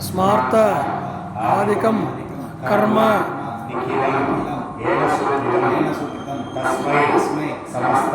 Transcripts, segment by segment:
స్మార్త ఆదికం కర్మ. తస్మై సమస్త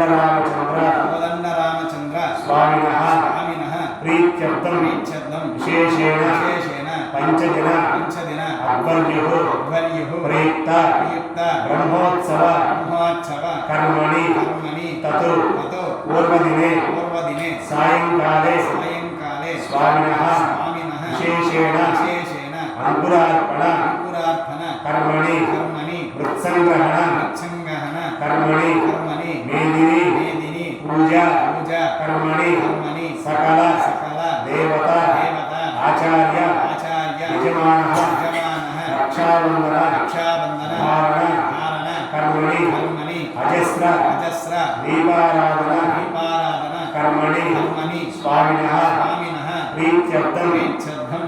కోదండరామచంద్ర కోదండరామచంద్ర స్వామినః. స్వామినః. ప్రీత్యర్థం. ప్రీత్యర్థం. విశేషేణ. విశేషేణ. పంచదిన. పంచదిన. అధ్వర్యుః అధ్వర్యుః ప్రయుక్త ప్రయుక్త బ్రహ్మోత్సవ. బ్రహ్మోత్సవ. కర్మణి. కర్మణి. తతు. తతో. పూర్వదినే. పూర్వదినే. సాయంకాలే. సాయంకాలే. స్వామినః. స్వామినః. విశేషేణ. విశేషేణ. అంకురార్పణ అంకురార్పణ కర్మణి. కర్మణి. వృత్సంగ్రహణ. సంగహన कर्मणि कर्मणि मेदिनि मेदिनि पूजा पूजा कर्मणि कर्मणि देवता देवता आचार्य आचार्य यजमानः यजमानः रक्षाबन्धन रक्षाबन्धन कर्मणि कर्मणि अजस्र अजस्र दीपाराधन दीपाराधन कर्मणि कर्मणि स्वामिनः स्वामिनः प्रीत्यर्थं प्रीत्यर्थं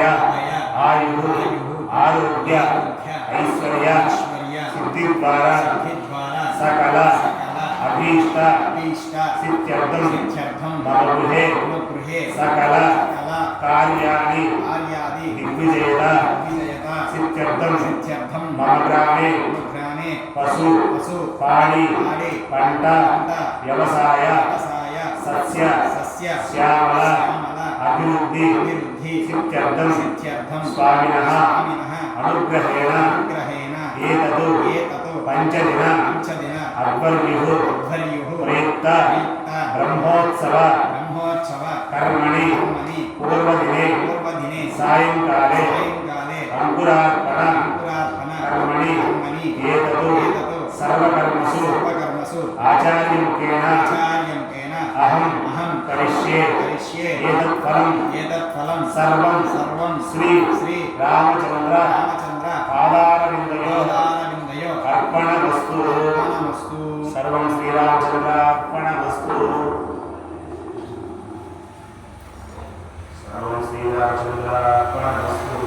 द्वारा सकल अभीष्ट सिद्ध्यर्थम मम गृहे सकल कार्याणि दिग्विजयत सिद्ध्यर्थम मम ग्रामे पशु पशु पाणी पंट व्यवसाय सस्य श्यामल अभिवृद्धि सिद्ध्यर्थम स्वामिनः अनुग्रहेण एतद् ఏతతో పంచదిన పంచదిన అధ్వర్యుః అధ్వర్యుః ప్రయుక్త బ్రహ్మోత్సవ బ్రహ్మోత్సవ కర్మణి పూర్వదినే పూర్వదినే సాయంకాలే సాయంకాలే అంకురార్పణ అంకురార్పణ కర్మణి కర్మణి ఏతదు ఏతతో సర్వకర్మసు సర్వకర్మసు ఆచార్యముఖేన ఆచార్యంకేన అహం అహం కరిష్యే కరిష్యే ఏతత్ఫలం ఏతత్ఫలం సర్వం సర్వం శ్రీ శ్రీ రామచంద్ర రామచంద్ర పాదారవిందయో శ్రీరామచంద్రార్పణమస్తు సర్వం శ్రీరామచంద్రార్పణమస్తు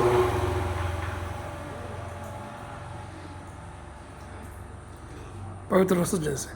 పవిత్ర వస్తు చేసే.